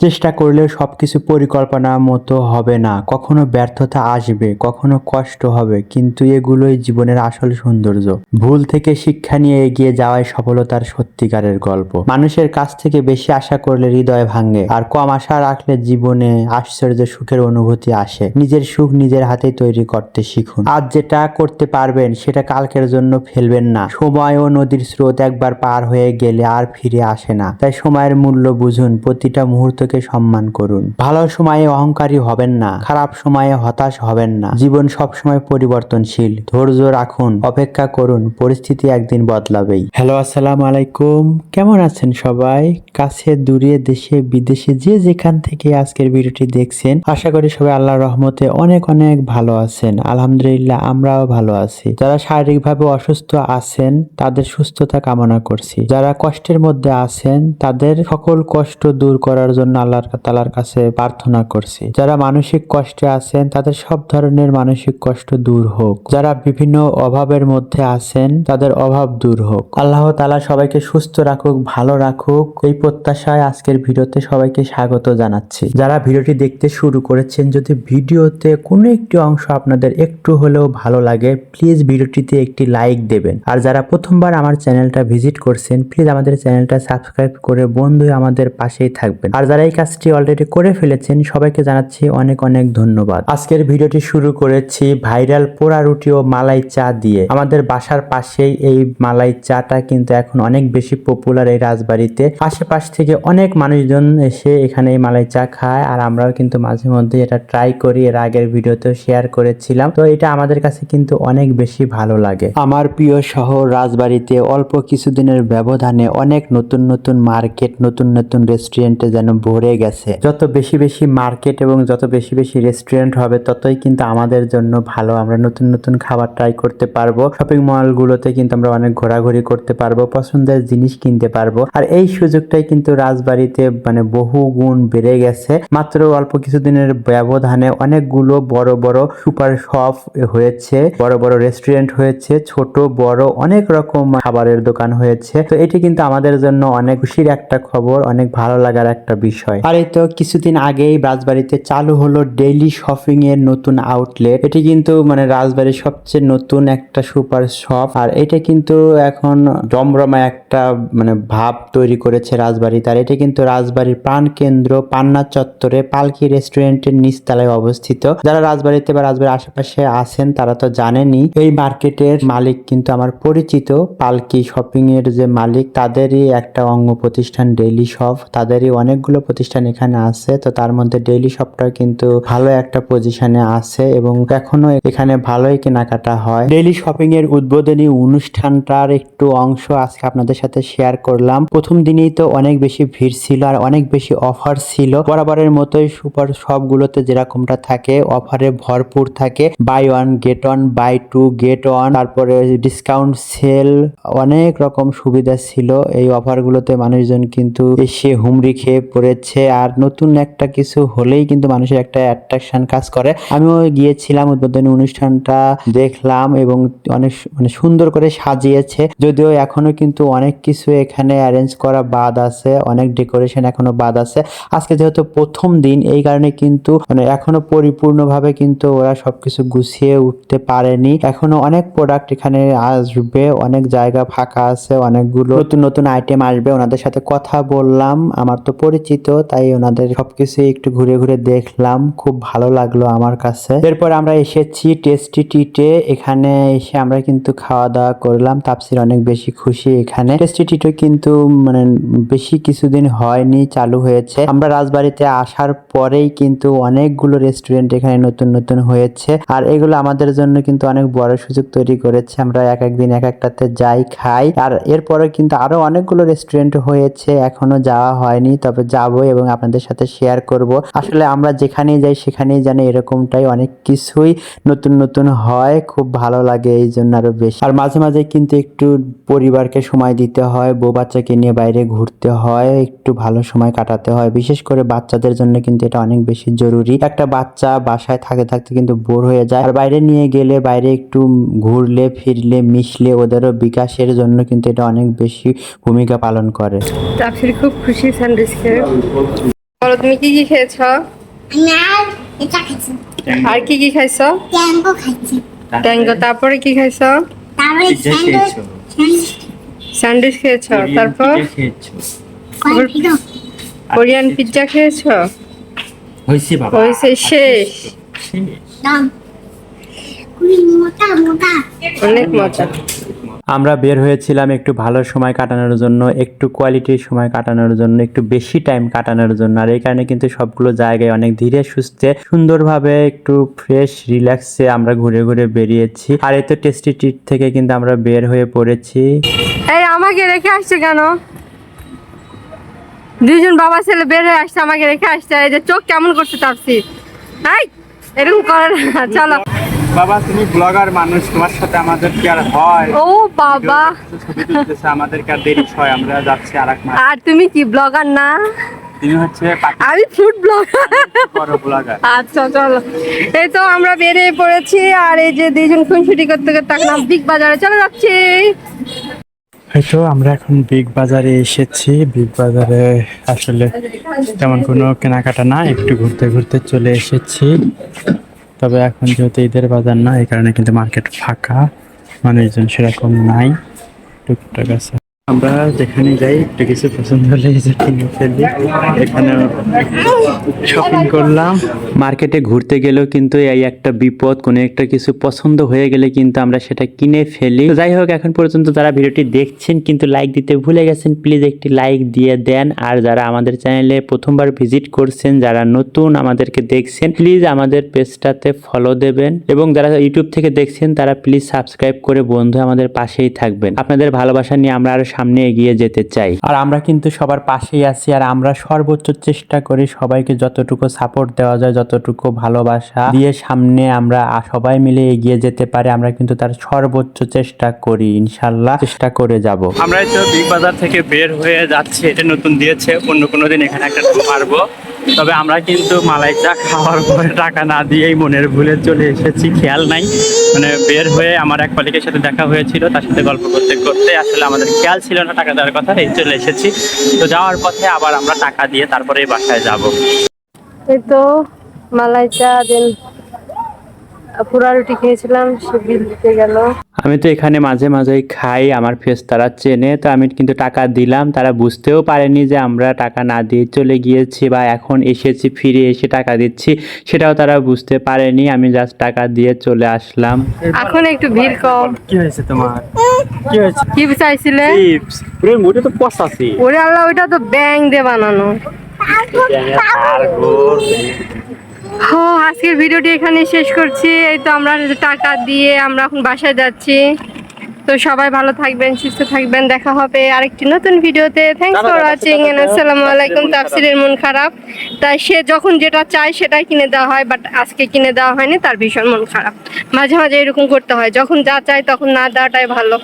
চেষ্টা করলেও সবকিছু পরিকল্পনা মতো হবে না। কখনো ব্যর্থতা আসবে, কখনো কষ্ট হবে, কিন্তু এগুলোই জীবনের আসল সৌন্দর্য। ভুল থেকে শিক্ষা নিয়ে এগিয়ে যাওয়াই সফলতার সত্যিকারের গল্প। মানুষের কাছ থেকে বেশি আশা করলে হৃদয় ভাঙে, আর কম আশা রাখলে জীবনে আশ্চর্য সুখের অনুভূতি আসে। নিজের সুখ নিজের হাতে তৈরি করতে শিখুন। আজ যেটা করতে পারবেন, সেটা কালকের জন্য ফেলবেন না। সময় ও নদীর স্রোত একবার পার হয়ে গেলে আর ফিরে আসে না। তাই সময়ের মূল্য বুঝুন। প্রতিটা মুহূর্তকে সম্মান করুন। ভালো সময়ে অহংকারী হবেন না, খারাপ সময়ে হতাশ হবেন না। জীবন সবসময় পরিবর্তনশীল। ধৈর্য রাখুন, অপেক্ষা করুন, পরিস্থিতি একদিন বদলাবেই। হ্যালো, আসসালামু আলাইকুম। কেমন আছেন সবাই? কাছে, দূরে, দেশে, বিদেশে, যে যেখান থেকে আজকের ভিডিওটি দেখছেন, আশা করি সবাই আল্লাহর রহমতে অনেক অনেক ভালো আছেন। আলহামদুলিল্লাহ, আমরাও ভালো আছি। যারা শারীরিকভাবে অসুস্থ আছেন, তাদের সুস্থতা কামনা করছি। যারা কষ্টের মধ্যে আছেন, তাদের সকল কষ্ট দূর করার জন্য আল্লাহর তালার কাছে প্রার্থনা করছি। যারা মানসিক কষ্টে আছেন, তাদের সব ধরনের মানসিক কষ্ট দূর হোক। যারা বিভিন্ন অভাবের মধ্যে আছেন, তাদের অভাব দূর হোক। আল্লাহ তালা সবাইকে সুস্থ রাখুক, ভালো রাখুক। এই প্রত্যাশায় আজকের ভিডিওতে সবাইকে স্বাগত জানাচ্ছি। যারা ভিডিওটি দেখতে শুরু করেছেন, যদি ভিডিওতে কোনো একটি অংশ আপনাদের একটু হলেও ভালো লাগে প্লিজ ভিডিওটিতে একটি লাইক দেবেন। আর যারা প্রথমবার আমার চ্যানেলটা ভিজিট করছেন প্লিজ আমাদের চ্যানেলটা সাবস্ক্রাইব করে বন্ধু আমাদের পাশেই থাকবেন। আর যারা এই কাজটি অলরেডি করে ফেলেছেন, সবাইকে জানাচ্ছি অনেক অনেক ধন্যবাদ। আজকের ভিডিওটি শুরু করেছি ভাইরাল পোড়া রুটি ও মালাই চা দিয়ে। আমাদের বাসার পাশেই এই মালাই চাটা কিন্তু এখন অনেক বেশি পপুলার এই রাজবাড়িতে। আশেপাশ থেকে অনেক মানুষজন এসে এখানে এই মালাই চা খায় আর আমরাও কিন্তু মাঝে মধ্যে এটা ট্রাই করি, এর আগের ভিডিওতেও শেয়ার করেছিলাম। তো এটা আমাদের কাছে কিন্তু অনেক বেশি ভালো লাগে। আমার প্রিয় শহর রাজবাড়িতে অল্প কিছুদিনের ব্যবধানে অনেক নতুন নতুন মার্কেট নতুন নতুন রেস্টুরেন্টে যেন ভরে গেছে। যত বেশি বেশি মার্কেট এবং যত বেশি বেশি রেস্টুরেন্ট হবে, ততই কিন্তু আমাদের জন্য ভালো। আমরা নতুন নতুন খাবার ট্রাই করতে পারব। শপিং মলগুলোতে কিন্তু আমরা অনেক ঘোরাঘুরি করতে পারব, পছন্দের জিনিস কিনতে পারব। আর এই সুযোগটাই কিন্তু রাজবাড়িতে মানে বহু গুণ বেড়ে গেছে। মাত্র অল্প কিছুদিনের ব্যবধানে অনেকগুলো বড় বড় সুপার শপ হয়েছে, বড় বড় রেস্টুরেন্ট হয়েছে, ছোট, বড় অনেক রকম খাবারের দোকান হয়েছে। তো এটি কিন্তু আমাদের জন্য অনেক খুশির একটা খবর, অনেক ভালো লাগার একটা বিষয়। আর এই তো কিছুদিন আগেই রাজবাড়িতে চালু হলো ডেইলি শপিং এর নতুন আউটলেট এটি কিন্তু মানে রাজবাড়ির সবচেয়ে নতুন একটা সুপার শপ আর এটা কিন্তু এখন জমরমা একটা মানে ভাব তৈরি করেছে রাজবাড়ি তার এটা কিন্তু রাজবাড়ির প্রাণ কেন্দ্র পান্না চত্বরে পালকি রেস্টুরেন্টের নিচতলায় অবস্থিত। যারা রাজবাড়িতে বা রাজবাড়ির আশেপাশে আছেন, তারা তো জানেনই, এই মার্কেটের মালিক কিন্তু আমার পরিচিত। পালকি শপিং এর যে মালিক, তাদেরই একটা অঙ্গ প্রতিষ্ঠান ডেইলি শপ তাদেরই অনেকগুলো প্রতিষ্ঠান এখানে আছে, তো তার মধ্যে ডেইলি শপটা কিন্তু ভালো একটা পজিশনে আছে এবং এখনও এখানে ভালোই কেনাকাটা হয়। ডেইলি শপিং এর উদ্বোধনী অনুষ্ঠানটার একটু অংশ আজকে আপনাদের সাথে শেয়ার করলাম। প্রথম দিনেই তো অনেক বেশি ভিড় ছিল আর অনেক বেশি অফার ছিল। বরাবরের মতোই সুপার সবগুলোতে যেরকমটা থাকে অফারে ভরপুর থাকে। Buy one get one buy two get one তারপরে ডিসকাউন্ট সেল অনেক রকম সুবিধা ছিল। এই অফারগুলোতে মানুষজন কিন্তু এসে হুমড়ি খেয়ে পড়েছে। আর নতুন একটা কিছু হলেই কিন্তু মানুষের একটা অ্যাট্রাকশন কাজ করে। আমিও গিয়েছিলাম উদ্বোধনী অনুষ্ঠানটা, দেখলাম এবং অনেক মানে সুন্দর করে সাজিয়েছে। যদিও এখনও কিন্তু অনেক কিছু এখানে অ্যারেঞ্জ করা বাদ আছে, অনেক ডেকোরেশন এখনও বাদ আছে। আজকে যেহেতু প্রথম দিন, এই কারণে কিন্তু মানে এখনও পরিপূর্ণভাবে কিন্তু ওরা সবকিছু গুছিয়ে উঠতে পারেনি। এখনও অনেক প্রোডাক্ট এখানে আসবে, অনেক জায়গা ফাঁকা আছে, অনেকগুলো নতুন নতুন আইটেম আসবে। ওনাদের সাথে কথা বললাম, আমার তো পরিচিত তাই ওনাদের সবকিছু একটু ঘুরে ঘুরে দেখলাম, খুব ভালো লাগল আমার কাছে। এরপর আমরা এসেছি টেস্টি টিটে, এখানে এসে আমরা কিন্তু খাওয়া দাওয়া করলাম, তাপসির অনেক বেশি খুশি এখানে। টেস্টি টিটো কিন্তু মানে বেশি কিছুদিন হয়নি, চালু হয়েছে। আমরা রাজবাড়িতে আসার পরেই কিন্তু অনেকগুলো রেস্টুরেন্ট এখানে নতুন নতুন হয়েছে, আর এগুলো আমাদের জন্য কিন্তু অনেক বড় সুযোগ তৈরি করেছে। আমরা এক একদিন এক একটাতে যাই, খাই, আর এরপরে কিন্তু আরও অনেকগুলো রেস্টুরেন্ট হয়েছে, এখনও যাওয়া হয়নি, তবে যাব এবং আপনাদের সাথে শেয়ার করব। আসলে আমরা যেখানেই যাই, সেখানেই জানি এরকমটাই অনেক কিছুই নতুন নতুন হয়। খুব ভালো লাগে এই জন্য আরও বেশি। আর মাঝে মাঝে কিন্তু একটু পরিবারকে সময় দিতে হয়, বউ বাচ্চাকে নিয়ে বাইরে ঘুরতে হয়, একটু ভালো সময় কাটাতে হয়। বিশেষ করে বাচ্চাদের জন্য কিন্তু এটা অনেক বেশি জরুরি। একটা বাচ্চা বাসায় থাকতে থাকতে কিন্তু বোর হয়ে যায়। আর বাইরে নিয়ে গেলে, বাইরে একটু ঘুরলে, ফিরলে, মিশলে ওদেরও বিকাশের জন্য কিন্তু এটা অনেক বেশি ভূমিকা পালন করে। খুব খুশি বলো তুমি কি কি খেয়েছো? আমি আর এটা খাইছি। আর কি কি খাইছো? ট্যাঙ্গো খাইছি। ট্যাঙ্গো তারপরে কি খাইছো? তারপরে স্যান্ডউইচ খেয়েছো। স্যান্ডউইচ খেয়েছো তারপর? কোরিয়ান পিৎজা খেয়েছো? হয়েছে বাবা। হয়েছে শেষ। অনেক মজা আমরা বের হয়েছিলাম একটু ভালো সময় কাটানোর জন্য, একটু কোয়ালিটির সময় কাটানোর জন্য, একটু বেশি টাইম কাটানোর জন্য। আর এই কারণে কিন্তু সবগুলো জায়গায় অনেক ধীরে সুস্থে, সুন্দরভাবে একটু ফ্রেশ রিল্যাক্সে আমরা ঘুরে ঘুরে বেরিয়েছি। আর এই তো টেস্টি ট্রিট থেকে কিন্তু আমরা বের হয়ে পড়েছি। এই আমাকে রেখে আসছে কেন? দুইজন বাবা ছেলে বের হয়ে আসছে আমাকে রেখে আসছে। এই যে চোখ কেমন করছে তাপসি এই, এরকম করে না, চলো। বাবা তুমি ব্লগার মানুষ তোমার সাথে আমাদের কি আর হয়? ও বাবা। আমাদের কি আর দেরি হয় আমরা যাচ্ছি আর এক মাস আর তুমি কি ব্লগার না? তুমি হচ্ছে আমি ফুড ব্লগার বড় ব্লগার আচ্ছা চলো। এই তো আমরা বেরিয়ে পড়েছি আর এই যে দুইজন খুনসুটি করতে করতে এখন বিগ বাজারে চলে যাচ্ছি। হয়তো আমরা এখন বিগ বাজারে এসেছি। বিগ বাজারে আসলে তেমন কোনো কেনাকাটা না একটু ঘুরতে ঘুরতে চলে এসেছি। তবে এখন যেহেতু ঈদের বাজার না, এই কারণে কিন্তু মার্কেট ফাঁকা। মানুষজন সেরকম নাই। টুকটাক আছে। আমরা যেখানে যাই, একটু কিছু পছন্দ হলে কিনে ফেলি। এখানে শপিং করলাম। মার্কেটে ঘুরতে গেলেও কিন্তু এই একটা বিপদ, কোনো একটা কিছু পছন্দ হয়ে গেলে কিন্তু আমরা সেটা কিনে ফেলি। যাই হোক, এখন পর্যন্ত যারা ভিডিওটি দেখছেন, কিন্তু লাইক দিতে ভুলে গেছেন প্লিজ একটি লাইক দিয়ে দেন। আর যারা আমাদের চ্যানেলে প্রথমবার ভিজিট করছেন, যারা নতুন আমাদেরকে দেখছেন প্লিজ আমাদের পেজটাতে ফলো দেবেন। এবং যারা ইউটিউব থেকে দেখছেন, তারা প্লিজ সাবস্ক্রাইব করে বন্ধু আমাদের পাশেই থাকবেন। আপনাদের ভালোবাসা নিয়ে আমরা আরও সামনে এগিয়ে যেতে চাই। আর আমরা কিন্তু সবার পাশেই আছি আর আমরা সর্বোচ্চ চেষ্টা করি সবাইকে যতটুকু সাপোর্ট দেওয়া যায়, যতটুকু ভালোবাসা দিয়ে সামনে আমরা সবাই মিলে এগিয়ে যেতে পারি, আমরা কিন্তু তার সর্বোচ্চ চেষ্টা করি, ইনশাল্লাহ চেষ্টা করে যাব। আমরা তো বিগ বাজার থেকে বের হয়ে যাচ্ছি, এটা নতুন দিয়েছে, অন্য কোনো দিন এখানে একটা মারবো। তবে আমরা কিন্তু মালাই চা খাওয়ার পরে টাকা না দিয়েই মনের ভুলে চলে এসেছি, খেয়াল নাই। মানে বের হয়ে আমার এক কলিকের সাথে দেখা হয়েছিল, তার সাথে গল্প করতে করতে আসলে আমাদের খেয়াল ছিল না টাকা দেওয়ার কথা, এই চলে এসেছি। তো যাওয়ার পথে আবার আমরা টাকা দিয়ে তারপরে বাসায় যাব। এই তো মালাইচা দেন পুরা রুটি খেয়েছিলাম, সে বিল দিতে গেল। আমি তো এখানে মাঝে মাঝেই খাই আমার ফেস তারা চেনে তো আমি কিন্তু টাকা দিলাম। তারা বুঝতেও পারেনি যে আমরা টাকা না দিয়ে চলে গিয়েছি বা এখন এসেছি ফিরে এসে টাকা দিচ্ছি সেটাও তারা বুঝতে পারেনি। আমি জাস্ট টাকা দিয়ে চলে আসলাম। এখন একটু ভিড় কম। কি হয়েছে তোমার? কি হয়েছে? কি চাইছিলে? চিপস পুরো মুটে তো পচাছি ওরে আল্লাহ ওইটা তো ব্যাং দিয়ে বানানো। আজকের ভিডিওটি এখানে শেষ করছি। এই তো আমরা টাকা দিয়ে আমরা এখন বাসায় যাচ্ছি। তো সবাই ভালো থাকবেন, সুস্থ থাকবেন। দেখা হবে আরেকটি নতুন ভিডিওতে। থ্যাংকস ফর ওয়াচিং আসসালামু আলাইকুম। তাফসিরের মন খারাপ। তাই সে যখন যেটা চায় সেটাই কিনে দেওয়া হয় বাট আজকে কিনে দেওয়া হয়নি, তার ভীষণ মন খারাপ। মাঝে মাঝে এরকম করতে হয়। যখন যা চায় তখন না দেওয়াটাই ভালো।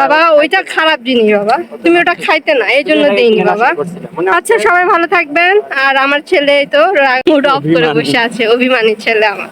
বাবা ওইটা খারাপ জিনিস বাবা। তুমি ওটা খাইতে না এই জন্য দেইনি বাবা। আচ্ছা সবাই ভালো থাকবেন। আর আমার ছেলে তো মুড অফ করে বসে আছে অভিমানী ছেলে আমার।